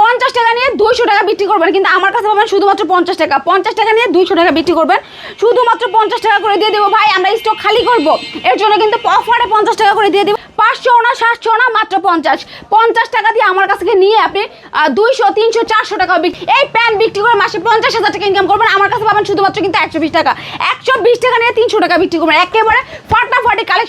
পঞ্চাশ টাকা নিয়ে দুইশো টাকা বিক্রি করবেন, কিন্তু আমার কাছে পাবেন শুধুমাত্র পঞ্চাশ টাকা। পঞ্চাশ টাকা নিয়ে দুইশো টাকা বিক্রি করবেন। শুধুমাত্র পঞ্চাশ টাকা করে দিয়ে দেবো ভাই, আমরা স্টক খালি করব। এর জন্য কিন্তু অফারে পঞ্চাশ টাকা করে দিয়ে দেবো। পাঁচশো না, সাতশো না, মাত্র পঞ্চাশ। পঞ্চাশ টাকা দিয়ে আমার কাছ নিয়ে আপনি দুইশো, তিনশো, চারশো টাকা এই প্যান্ট বিক্রি করে মাসে পঞ্চাশ হাজার টাকা ইনকাম করবেন। আমার কাছে পাবেন শুধুমাত্র কিন্তু একশো বিশ টাকা। একশো বিশ টাকা নিয়ে তিনশো টাকা বিক্রি করবেন। একেবারে ফাটাফাটি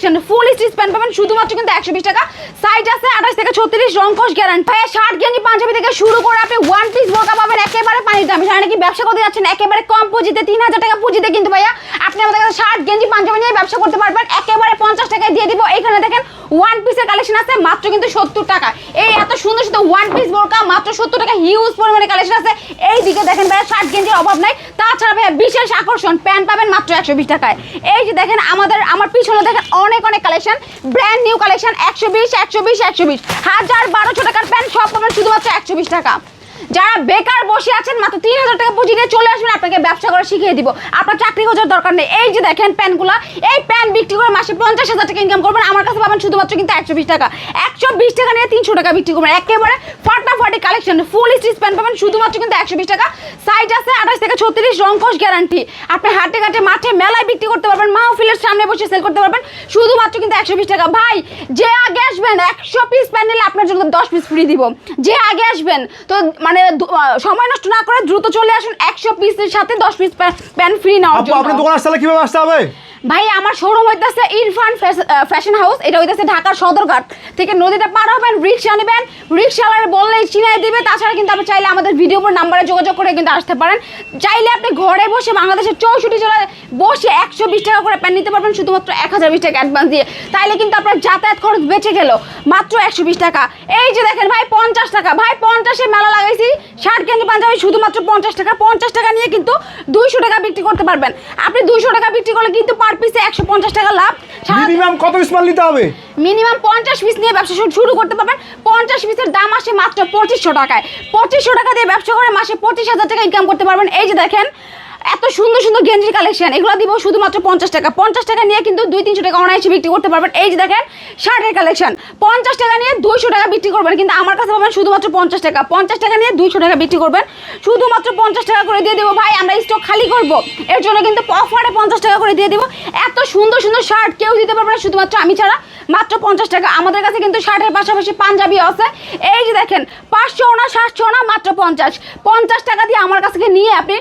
কালেকশন ফুল স্টিচ প্যান্ট পাবেন। শুধুমাত্র কিন্তু একশো বিশ টাকা। সাইজ আছে আঠাশ থেকে ছত্রিশ রঙ্কশ গ্যারান্ট ভাইয়া শার্ট গেঞ্জি পাঞ্জাবি থেকে শুরু করে আপনি ওয়ান পিস বোরকা পাবেন একেবারে পানির দামে সেখানে কি ব্যবসা করতে যাচ্ছেন একেবারে কম পুঁজিতে, তিন হাজার টাকা পুঁজিতে কিন্তু ভাইয়া, আপনি আমাদের কাছে শার্ট গেঞ্জি পাঞ্জাবি নিয়ে ব্যবসা করতে পারবেন। একেবারে পঞ্চাশ টাকায় দিয়ে দিব। এখানে দেখেন ওয়ান পিসের কালেকশন আছে, মাত্র কিন্তু সত্তর টাকা। এই এত সুন্দর সুন্দর ওয়ান পিস বোরকা, মাত্র সত্তর টাকা হিউজ পরিমাণে কালেকশন আছে। এই দিকে দেখেন ভাইয়া শার্ট গেঞ্জির অভাব নাই। তাছাড়া ভাইয়া, বিশেষ আকর্ষণ প্যান্ট পাবেন মাত্র একশো বিশ টাকায়। এই যে দেখেন, আমাদের, আমার পিছনে দেখেন অনেক অনেক কালেকশন ব্র্যান্ড নিউ কালেকশন একশো বিশ একশো বিশ একশো বিশ। হাজার বারোশো টাকার প্যান্ট সব পাবেন শুধুমাত্র একশো বিশ টাকা। যারা বেকার বসে আছেন, মাত্র তিন হাজার টাকা পুঁজি নিয়ে চলে আসবেন, আপনাকে ব্যবসা করে শিখিয়ে দিব। আপনার চাকরি খোঁজার দরকার নেই। এই যে দেখেন প্যানগুলো, এই প্যান বিক্রি করে মাসে পঞ্চাশ হাজার টাকা ইনকাম করবেন। আমার কাছে পাবেন শুধুমাত্র কিন্তু একশো বিশ টাকা। একশো বিশ টাকা নিয়ে তিনশো টাকা বিক্রি করবেন। একেবারে ফাটাফাটি কালেকশন ফুল স্টিচ প্যান্ট পাবেন শুধুমাত্র কিন্তু একশো বিশ টাকা। সাইজ আছে আঠাশ থেকে ছত্রিশ রঙ্কশ গ্যারান্টি আপনি হাটে ঘাটে মাঠে মেলায় বিক্রি করতে পারবেন মাহফিলের সামনে বসে সেল করতে পারবেন শুধুমাত্র কিন্তু একশো বিশ টাকা। ভাই যে আগে আসবেন একশো পিস প্যান্ট নিলে আপনার জন্য দশ পিস ফ্রি দিব। যে আগে আসবেন তো মানে সময় নষ্ট না করে দ্রুত চলে আসুন একশো পিসের সাথে দশ পিস প্যান্ট ফ্রি নেওয়ার আপু আপনার জন্য দোকান আসতে হলে কীভাবে আসতে হবে? ভাই, আমার শোরুম হইতেছে ইরফান ফ্যাশন হাউস এটা হইতেছে ঢাকার সদরঘাট। থেকে নদীটা পার হবেন, রিক্সা নেবেন, রিক্সাওয়ালার বললেই চিনাই দিবে, তাছাড়া কিন্তু আপনি চাইলে আমাদের ভিডিও উপর নাম্বারে যোগাযোগ করে কিন্তু আসতে পারেন। চাইলে আপনি ঘরে বসে বাংলাদেশের চৌষট্টি জেলায় বসে একশো বিশ টাকা করে প্যান নিতে পারবেন, শুধুমাত্র এক হাজার বিশ টাকা অ্যাডভান্স দিয়ে। তাইলে কিন্তু আপনার যাতায়াত খরচ বেঁচে গেল, মাত্র একশো বিশ টাকা। এই যে দেখেন ভাই, পঞ্চাশ টাকা। ভাই, পঞ্চাশে মেলা লাগাইছি, ষাট কেজি পাঞ্জাবি, শুধুমাত্র পঞ্চাশ টাকা। পঞ্চাশ টাকা নিয়ে কিন্তু দুইশো টাকা বিক্রি করতে পারবেন। আপনি দুইশো টাকা বিক্রি করলে কিন্তু পার পিসে একশো পঞ্চাশ টাকা লাভ। মিনিমাম কত পিস মাল নিতে হবে? মিনিমাম পঞ্চাশ পিস নিয়ে ব্যবসা শুরু- শুরু করতে পারবেন। পঞ্চাশ পিসের দাম আসে মাত্র পঁচিশশো টাকায়। পঁচিশশো টাকা দিয়ে ব্যবসা করে মাসে পঁচিশ হাজার টাকা ইনকাম করতে পারবেন। এই যে দেখেন এত সুন্দর সুন্দর গেঞ্জির কালেকশন এগুলো দিব শুধুমাত্র পঞ্চাশ টাকা। পঞ্চাশ টাকা নিয়ে কিন্তু দুই তিনশো টাকা অনায়াসে বিক্রি করতে পারবেন। এই যে দেখেন, শার্টের কালেকশন পঞ্চাশ টাকা নিয়ে দুইশো টাকা বিক্রি করবেন, কিন্তু আমার কাছে পাবেন শুধুমাত্র পঞ্চাশ টাকা। পঞ্চাশ টাকা নিয়ে দুইশো টাকা বিক্রি করবেন। শুধুমাত্র পঞ্চাশ টাকা করে দিয়ে দেবো, ভাই, আমরা স্টক খালি করব। এর জন্য কিন্তু অফারে পঞ্চাশ টাকা করে দিয়ে দেবো। এত সুন্দর সুন্দর শার্ট কেউ দিতে পারবে না শুধুমাত্র আমি ছাড়া, মাত্র পঞ্চাশ টাকা। আমাদের কাছে কিন্তু শার্টের পাশাপাশি পাঞ্জাবি আছে। এই যে দেখেন, পাঁচশো না সাতশো পঞ্চাশ। পঞ্চাশ টাকা দিয়ে আমার কাছ থেকে নিয়ে আপনি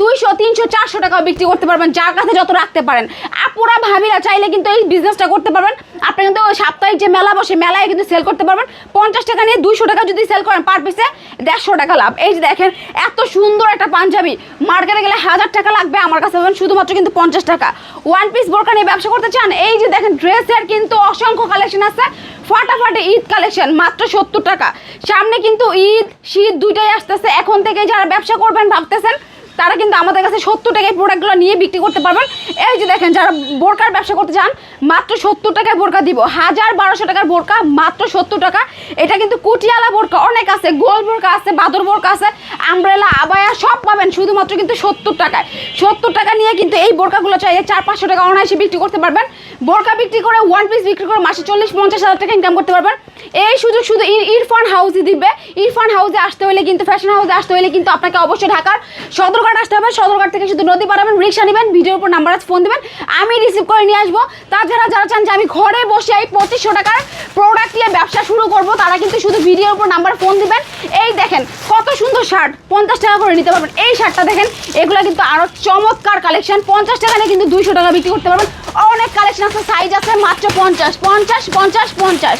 দুইশো, তিনশো, চারশো টাকা বিক্রি করতে পারবেন, যার কাছে যত রাখতে পারেন। আপুরা ভাবিরা চাইলে কিন্তু এই বিজনেসটা করতে পারবেন। আপনি কিন্তু ওই সাপ্তাহিক যে মেলা বসে, মেলায় কিন্তু সেল করতে পারবেন। পঞ্চাশ টাকা নিয়ে দুইশো টাকা যদি সেল করেন পার পিসে দেড়শো টাকা লাভ। এই যে দেখেন, এত সুন্দর একটা পাঞ্জাবি। মার্কেটে গেলে হাজার টাকা লাগবে আমার কাছে পাবেন শুধুমাত্র কিন্তু পঞ্চাশ টাকা। ওয়ান পিস বোরকা নিয়ে ব্যবসা করতে চান, এই যে দেখেন ড্রেসের কিন্তু অসংখ্য কালেকশন আছে। ফাটাফাটি ঈদ কালেকশন, মাত্র সত্তর টাকা। সামনে কিন্তু ঈদ, শীত দুইটাই আসতেছে। এখন থেকে যারা ব্যবসা করবেন ভাবতেছেন, তারা কিন্তু আমাদের কাছে সত্তর টাকায় প্রোডাক্টগুলো নিয়ে বিক্রি করতে পারবেন। এই যে দেখেন, যারা বোরকার ব্যবসা করতে চান, মাত্র সত্তর টাকায় বোরকা দিব। হাজার বারোশো টাকার বোরকা, মাত্র সত্তর টাকা। এটা কিন্তু কুটিয়ালা বোরকা, অনেক আছে। গোল বোরকা আছে, বাদর বোরকা আছে, আমব্রেলা, আবায়া, সব শুধুমাত্র কিন্তু সত্তর টাকায়। সত্তর টাকা নিয়ে কিন্তু এই বোরকাগুলো চাইলে চার, পাঁচশো টাকা অনায়াসে বিক্রি করতে পারবেন। বোরকা বিক্রি করে ওয়ান পিস বিক্রি করে মাসে চল্লিশ, পঞ্চাশ হাজার টাকা ইনকাম করতে পারবেন। এই সুযোগ শুধু ইর- ইরফান হাউসে দিবে। ইরফান হাউসে আসতে হলে কিন্তু ফ্যাশন হাউসে আসতে হলে কিন্তু আপনাকে অবশ্যই ঢাকার সদরঘাট আসতে হবে। সদরঘাট থেকে শুধু নদী পাঠাবেন রিক্সা নেবেন, ভিডিওর উপর নাম্বার আছে ফোন দেবেন। আমি রিসিভ করে নিয়ে আসব। তাছাড়া যারা চান যে আমি ঘরে বসে এই পঁচিশশো টাকার প্রোডাক্ট নিয়ে ব্যবসা শুরু করব, তারা কিন্তু শুধু ভিডিওর উপর নাম্বার ফোন দিবেন। এই দেখেন, কত সুন্দর শার্ট পঞ্চাশ টাকা করে নিতে পারবেন। এই শার্টটা দেখেন, এগুলো কিন্তু আরও চমৎকার কালেকশন পঞ্চাশ টাকা নিয়ে কিন্তু দুইশো টাকা বিক্রি করতে পারবেন। অনেক কালেকশন আছে সাইজ আছে মাত্র পঞ্চাশ পঞ্চাশ পঞ্চাশ পঞ্চাশ।